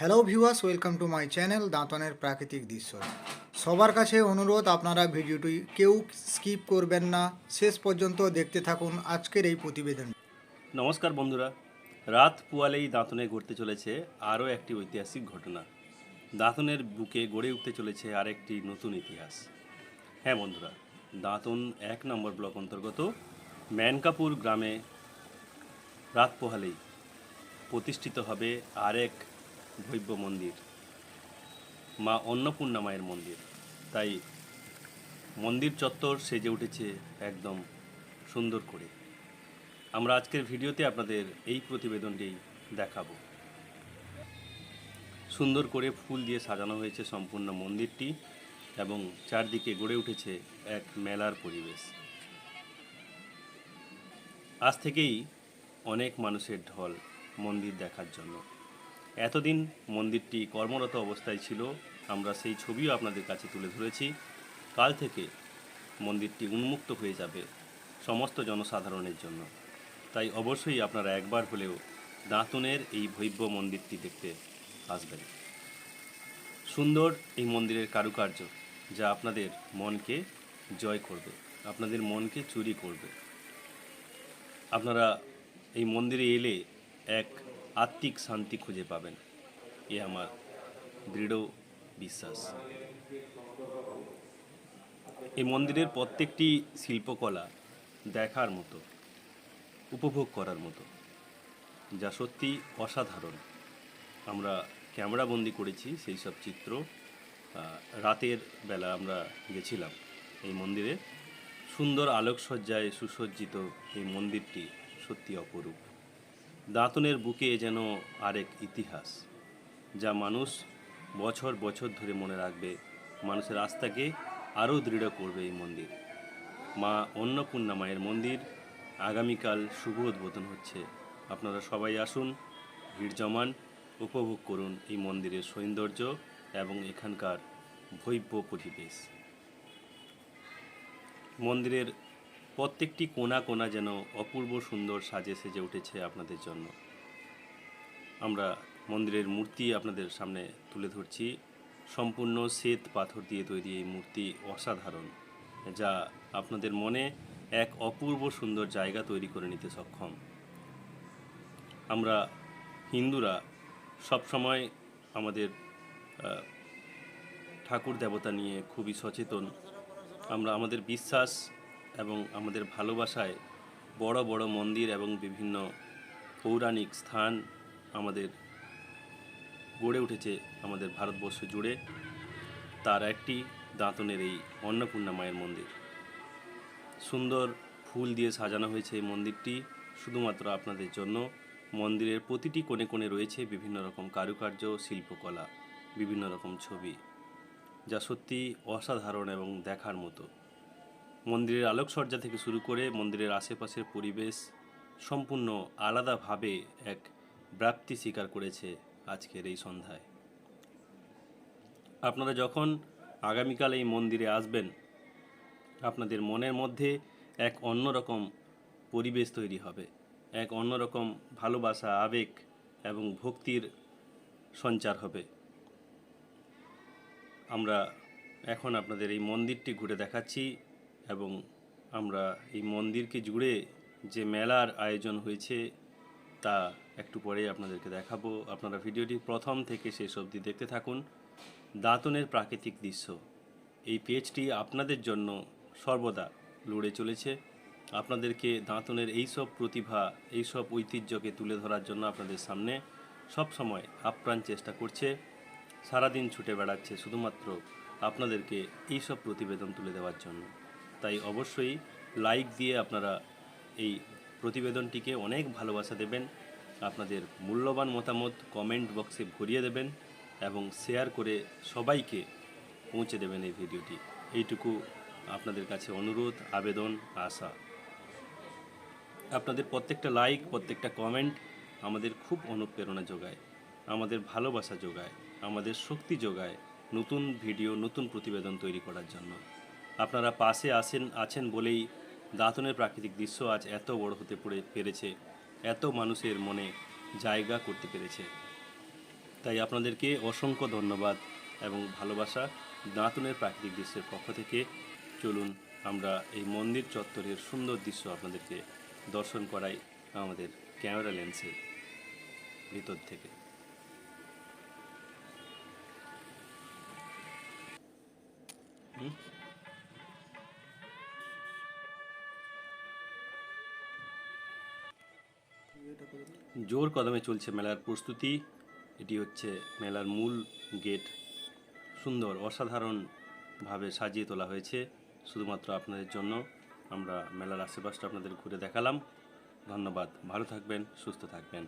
Hello viewers welcome to my channel দাঁতনের প্রাকৃতিক দৃশ্য সবার কাছে অনুরোধ, আপনারা ভিডিওটি কেউ স্কিপ করবেন না। শেষ পর্যন্ত দেখতে থাকুন আজকের এই প্রতিবেদন। নমস্কার বন্ধুরা। রাত পুয়ালেই দাঁতনে ঘটতে চলেছে আরও একটি ঐতিহাসিক ঘটনা। দাঁতনের বুকে গড়ে উঠতে চলেছে আরেকটি নতুন ইতিহাস। হ্যাঁ বন্ধুরা, দাঁতন এক নম্বর ব্লক অন্তর্গত ম্যানকাপুর গ্রামে রাত পোহালেই প্রতিষ্ঠিত হবে আরেক ভব্য মন্দির। মা অন্নপূর্ণা মায়ের মন্দির। তাই মন্দির চত্বর সেজে উঠেছে একদম সুন্দর করে। আমরা আজকের ভিডিওতে আপনাদের এই প্রতিবেদনটি দেখাবো। সুন্দর করে ফুল দিয়ে সাজানো হয়েছে সম্পূর্ণ মন্দিরটি এবং চারদিকে গড়ে উঠেছে এক মেলার পরিবেশ। আজ থেকেই অনেক মানুষের ঢল মন্দির দেখার জন্য। এতদিন মন্দিরটি কর্মরত অবস্থায় ছিল, আমরা সেই ছবিও আপনাদের কাছে তুলে ধরেছি। কাল থেকে মন্দিরটি উন্মুক্ত হয়ে যাবে সমস্ত জনসাধারণের জন্য। তাই অবশ্যই আপনারা একবার হলেও দাঁতনের এই ভৈব্য মন্দিরটি দেখতে আসবেন। সুন্দর এই মন্দিরের কারুকার্য যা আপনাদের মনকে জয় করবে, আপনাদের মনকে চুরি করবে। আপনারা এই মন্দিরে এলে এক আত্মিক শান্তি খুঁজে পাবেন। এ আমার দৃঢ় বিশ্বাস। এই মন্দিরের প্রত্যেকটি শিল্পকলা দেখার মতো, উপভোগ করার মতো, যা সত্যি অসাধারণ। আমরা ক্যামেরাবন্দি করেছি সেই সব চিত্র রাতের বেলা আমরা গেছিলাম এই মন্দিরে। সুন্দর আলোকসজ্জায় সুসজ্জিত এই মন্দিরটি সত্যি অপরূপ। দাঁতনের বুকে যেন আরেক ইতিহাস, যা মানুষ বছর বছর ধরে মনে রাখবে, মানুষের আস্থাকে আরও দৃঢ় করবে এই মন্দির। মা অন্নপূর্ণা মায়ের মন্দির আগামীকাল শুভ উদ্বোধন হচ্ছে। আপনারা সবাই আসুন, ভিড় জমান, উপভোগ করুন এই মন্দিরের সৌন্দর্য এবং এখানকার ভৈব্য পরিবেশ। মন্দিরের প্রত্যেকটি কোনা কোনা যেন অপূর্ব সুন্দর সাজে সেজে উঠেছে আপনাদের জন্য। আমরা মন্দিরের মূর্তি আপনাদের সামনে তুলে ধরছি। সম্পূর্ণ শ্বেত পাথর দিয়ে তৈরি এই মূর্তি অসাধারণ, যা আপনাদের মনে এক অপূর্ব সুন্দর জায়গা তৈরি করে নিতে সক্ষম। আমরা হিন্দুরা সবসময় আমাদের ঠাকুর দেবতা নিয়ে খুবই সচেতন। আমরা আমাদের বিশ্বাস এবং আমাদের ভালোবাসায় বড় বড় মন্দির এবং বিভিন্ন পৌরাণিক স্থান আমাদের গড়ে উঠেছে আমাদের ভারতবর্ষ জুড়ে। তার একটি দাঁতনের এই অন্নপূর্ণা মায়ের মন্দির। সুন্দর ফুল দিয়ে সাজানো হয়েছে এই মন্দিরটি, শুধুমাত্র আপনাদের জন্য। মন্দিরের প্রতিটি কোণে কোণে রয়েছে বিভিন্ন রকম কারুকার্য, শিল্পকলা, বিভিন্ন রকম ছবি, যা সত্যি অসাধারণ এবং দেখার মতো। মন্দিরের আলোকসজ্জা থেকে শুরু করে মন্দিরের আশেপাশের পরিবেশ সম্পূর্ণ আলাদাভাবে এক ব্যাপ্তি স্বীকার করেছে আজকের এই সন্ধ্যায়। আপনারা যখন আগামীকাল এই মন্দিরে আসবেন, আপনাদের মনের মধ্যে এক অন্যরকম পরিবেশ তৈরি হবে, এক অন্যরকম ভালোবাসা, আবেগ এবং ভক্তির সঞ্চার হবে। আমরা এখন আপনাদের এই মন্দিরটি ঘুরে দেখাচ্ছি। এবং আমরা এই মন্দিরকে জুড়ে যে মেলার আয়োজন হয়েছে, তা একটু পরে আপনাদেরকে দেখাবো। আপনারা ভিডিওটি প্রথম থেকে শেষ অবধি দেখতে থাকুন। দাঁতনের প্রাকৃতিক দৃশ্য। এই পেজটি আপনাদের জন্য সর্বদা লড়ে চলেছে। আপনাদেরকে দাঁতনের এইসব প্রতিভা, এইসব ঐতিহ্যকে তুলে ধরার জন্য আপনাদের সামনে সব সময় আপ্রাণ চেষ্টা করছে। সারাদিন ছুটে বেড়াচ্ছে শুধুমাত্র আপনাদেরকে এইসব প্রতিবেদন তুলে দেওয়ার জন্য। তাই অবশ্যই লাইক দিয়ে আপনারা এই প্রতিবেদনটিকে অনেক ভালোবাসা দেবেন। আপনাদের মূল্যবান মতামত কমেন্ট বক্সে ভরিয়ে দেবেন এবং শেয়ার করে সবাইকে পৌঁছে দেবেন এই ভিডিওটি। এইটুকু আপনাদের কাছে অনুরোধ, আবেদন, আশা। আপনাদের প্রত্যেকটা লাইক প্রত্যেকটা কমেন্ট আমাদের খুব অনুপ্রেরণা যোগায়, আমাদের ভালোবাসা যোগায়, আমাদের শক্তি যোগায় নতুন ভিডিও নতুন প্রতিবেদন তৈরি করার জন্য। আপনারা পাশে আসেন, আছেন বলেই দাঁতনের প্রাকৃতিক দৃশ্য আজ এত বড় হতে পড়ে, পেরেছে। এত মানুষের মনে জায়গা করতে পেরেছে। তাই আপনাদেরকে অসংখ্য ধন্যবাদ এবং ভালোবাসা দাঁতনের প্রাকৃতিক দৃশ্যের পক্ষ থেকে। চলুন আমরা এই মন্দির চত্বরের সুন্দর দৃশ্য আপনাদেরকে দর্শন করাই আমাদের ক্যামেরা লেন্সের ভিতর থেকে। হুম? জোর কদমে চলছে মেলার প্রস্তুতি। এটি হচ্ছে মেলার মূল গেট। সুন্দর, অসাধারণভাবে সাজিয়ে তোলা হয়েছে। শুধুমাত্র আপনাদের জন্য আমরা মেলার আশেপাশটা আপনাদের ঘুরে দেখালাম। ধন্যবাদ। ভালো থাকবেন, সুস্থ থাকবেন।